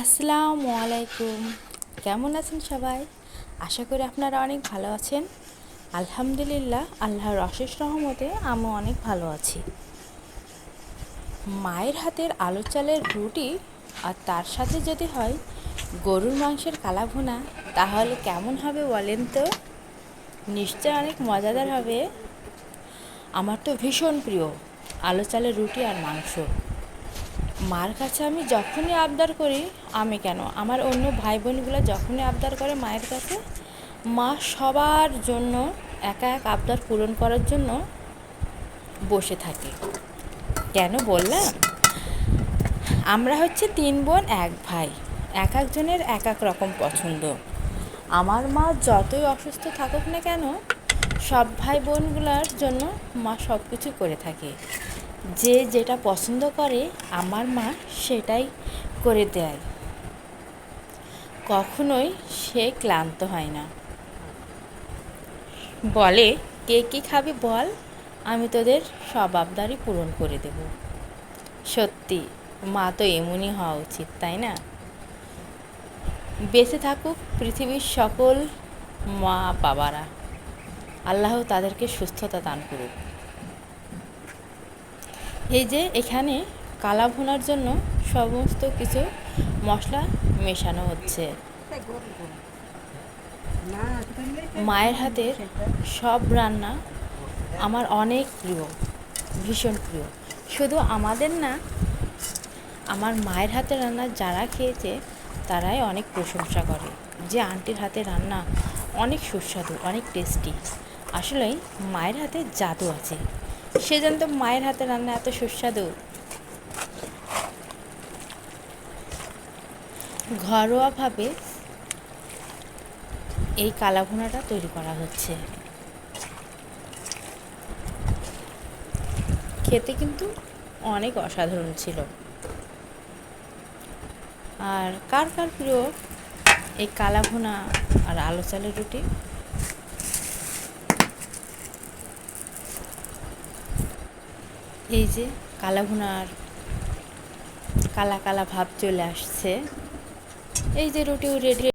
আসসালামু আলাইকুম। কেমন আছেন সবাই? আশা করি আপনারা অনেক ভালো আছেন। আলহামদুলিল্লাহ, আল্লাহর অশেষ রহমতে আমি অনেক ভালো আছি। মায়ের হাতের আলু চালের রুটি আর তার সাথে যদি হয় গরুর মাংসের কালাভুনা, তাহলে কেমন হবে বলেন তো? নিশ্চয় অনেক মজাদার হবে। আমার তো ভীষণ প্রিয় আলু চালের রুটি আর মাংস। মার কাছে আমি যখনই আবদার করি, আমি কেন? আমার অন্য ভাই বোনগুলো যখনই আবদার করে মায়ের কাছে, মা সবার জন্য একা এক আবদার পূরণ করার জন্য বসে থাকে। কেন বললাম? আমরা হচ্ছে তিন বোন, এক ভাই। এক একজনের এক এক রকম পছন্দ। আমার মা যতই অসুস্থ থাকুক না কেন, সব ভাই বোনগুলোর জন্য মা সব কিছু করে থাকে। যে যেটা পছন্দ করে আমার মা সেটাই করে দেয়। কখনোই সে ক্লান্ত হয় না। বলে, কে কী খাবি বল, আমি তোদের সব আবদারই পূরণ করে দেব। সত্যি, মা তো এমনই হওয়া উচিত, তাই না? বেঁচে থাকুক পৃথিবীর সকল মা বাবারা আল্লাহ তাদেরকে সুস্থতা দান করুক। এই যে এখানে কালা ভুনার জন্য সমস্ত কিছু মশলা মেশানো হচ্ছে। মায়ের হাতের সব রান্না আমার অনেক প্রিয়, ভীষণ প্রিয়। শুধু আমাদের না, আমার মায়ের হাতে রান্না যারা খেয়েছে, তারাই অনেক প্রশংসা করে যে আন্টির হাতে রান্না অনেক সুস্বাদু, অনেক টেস্টি আসলেই মায়ের হাতে জাদু আছে। সে জানতো মায়ের হাতে রান্না এত সুস্বাদু। ঘরোয়াভাবে এই কালাভুনাটা তৈরি করা হচ্ছে। খেতে কিন্তু অনেক অসাধারণ ছিল। আর কার কার প্রিয় এই কালাভুনা আর আলো চালের রুটি? এই যে কালা ভুনার কালা কালা ভাব চলে আসছে। এই যে রুটিও রেডি